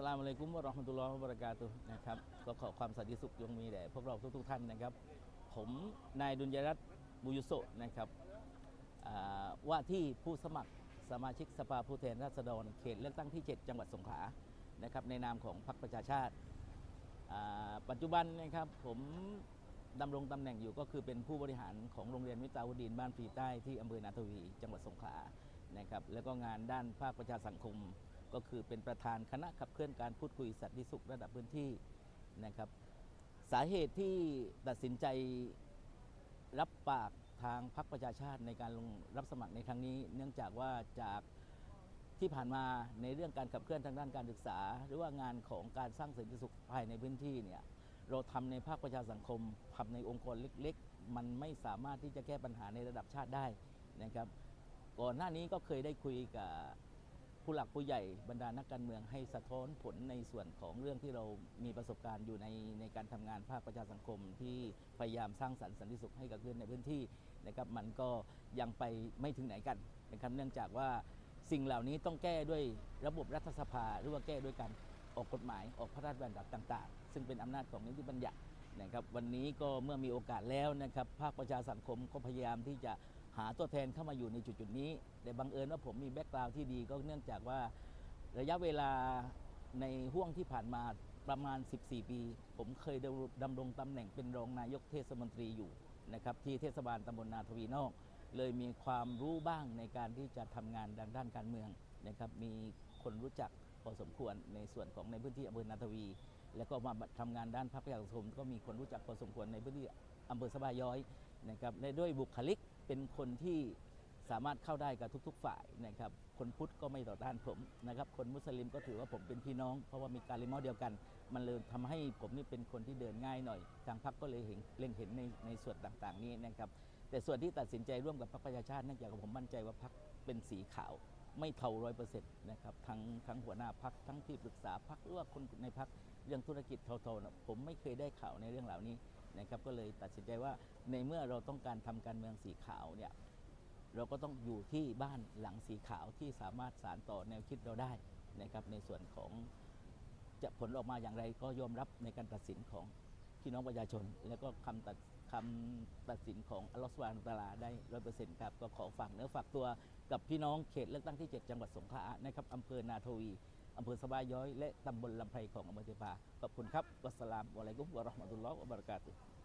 สลามอะลัยกุมวะเราะห์มะตุลลอฮ์วะบะเราะกาตุฮ์นะครับก็ขอความสันติสุขจงมีแด่พวกเราทุกๆท่านนะครับ ผมนายดุลยรัตน์บุยุโสนะครับอ่าว่าที่ผู้สมัครสมาชิกสภาผู้แทนราษฎรเขตเลือกตั้งที่ 7 จังหวัดสงขลานะครับในนามของพรรคประชาชาติอ่าปัจจุบันนะครับผมดำรงตำแหน่งอยู่ก็คือเป็นผู้บริหารของโรงเรียนมิตราวดีนบ้านฟรีใต้ที่อำเภอนาทวี จังหวัดสงขลานะครับแล้วก็งานด้านภาคประชาสังคม ก็คือเป็นประธานคณะขับเคลื่อนการพูดคุยสันติสุขระดับพื้นที่นะครับสาเหตุที่ตัดสินใจรับปากทางพรรคประชาชาติในการลงรับสมัครในครั้งนี้ เนื่องจากว่าจากที่ผ่านมาในเรื่องการขับเคลื่อนทางด้านการศึกษา หรือว่างานของการสร้างสันติสุขภายในพื้นที่เนี่ยเราทำในภาคประชาสังคมทำในองค์กรเล็กๆ มันไม่สามารถที่จะแก้ปัญหาในระดับชาติได้นะครับก่อนหน้านี้ก็เคยได้คุยกับ ผู้หลักผู้ใหญ่บรรดานักการเมืองให้สะท้อนผลในส่วนของเรื่องที่เรามีประสบการณ์อยู่ในในการทำงานภาคประชาสังคมที่พยายามสร้างสรรค์สันติสุขให้กับเพื่อนในพื้นที่นะครับมันก็ยังไปไม่ถึงไหนกันนะครับเนื่องจากว่าสิ่งเหล่านี้ต้องแก้ด้วยระบบรัฐสภาหรือว่าแก้ด้วยการออกกฎหมายออกพระราชบัญญัติต่าง ๆ ซึ่งเป็นอำนาจของนิติบัญญัตินะครับวันนี้ก็เมื่อมีโอกาสแล้วนะครับภาคประชาสังคมก็พยายามที่จะ หาตัวแทนเข้ามาอยู่ในจุดๆนี้ แต่บังเอิญว่าผมมีแบ็กกราวด์ที่ดีก็เนื่องจากว่าระยะเวลาในห่วงที่ผ่านมาประมาณ 14 ปี ผมเคยดำรงตำแหน่งเป็นรองนายกเทศมนตรีอยู่นะครับที่เทศบาลตำบลนาทวีนอก เลยมีความรู้บ้างในการที่จะทำงานด้านด้านการเมืองนะครับมีคนรู้จักพอสมควรในส่วนของในพื้นที่อำเภอนาทวี แล้วก็มาทำงานด้านภาคประชาสังคมก็มีคนรู้จักพอสมควรในพื้นที่อำเภอสบาย้อยนะครับและด้วยบุคลิกเป็นคนที่สามารถเข้าได้กับทุก ๆ ฝ่ายนะครับ คนพุทธก็ไม่ต่อต้านผมนะครับ คนมุสลิมก็ถือว่าผมเป็นพี่น้อง เพราะว่ามีการลิมอเดียวกัน มันเลยทำให้ผมนี่เป็นคนที่เดินง่ายหน่อย ทางพรรคก็เลยเห็นเล็งเห็นในในส่วนต่างๆ นี้นะครับ แต่ส่วนที่ตัดสินใจร่วมกับพรรคประชาชาติเนื่องจากผมมั่นใจว่าพรรคเป็นสีขาว ไม่เท่าร้อยเปอร์เซ็นต์นะครับทั้งทั้งหัวหน้าพักทั้งที่ปรึกษาพักหรือว่าคนในพักเรื่องธุรกิจเท่าๆนะผมไม่เคยได้ข่าวในเรื่องเหล่านี้นะครับก็เลยตัดสินใจว่าในเมื่อเราต้องการทำการเมืองสีขาวเนี่ยเราก็ต้องอยู่ที่บ้านหลังสีขาวที่สามารถสารต่อแนวคิดเราได้นะครับในส่วนของจะผลออกมาอย่างไรก็ยอมรับในการตัดสินของ พี่น้องประชาชน แล้วก็คำตัดคำตัดสินของอัลลอฮฺสุบานะฮูวะตาลาได้ร้อยเปอร์เซ็นต์ครับ ก็ขอฝากเนื้อฝากตัวกับพี่น้องเขตเลือกตั้งที่ 7 จังหวัดสงขลานะครับอำเภอนาทวีอำเภอสบายย้อย และตำบลลำไพของอำเภอเทพาขอบคุณครับวัสสลามวะอะลัยกุมวะเราะห์มะตุลลอฮ์วะบะเราะกาตุฮ์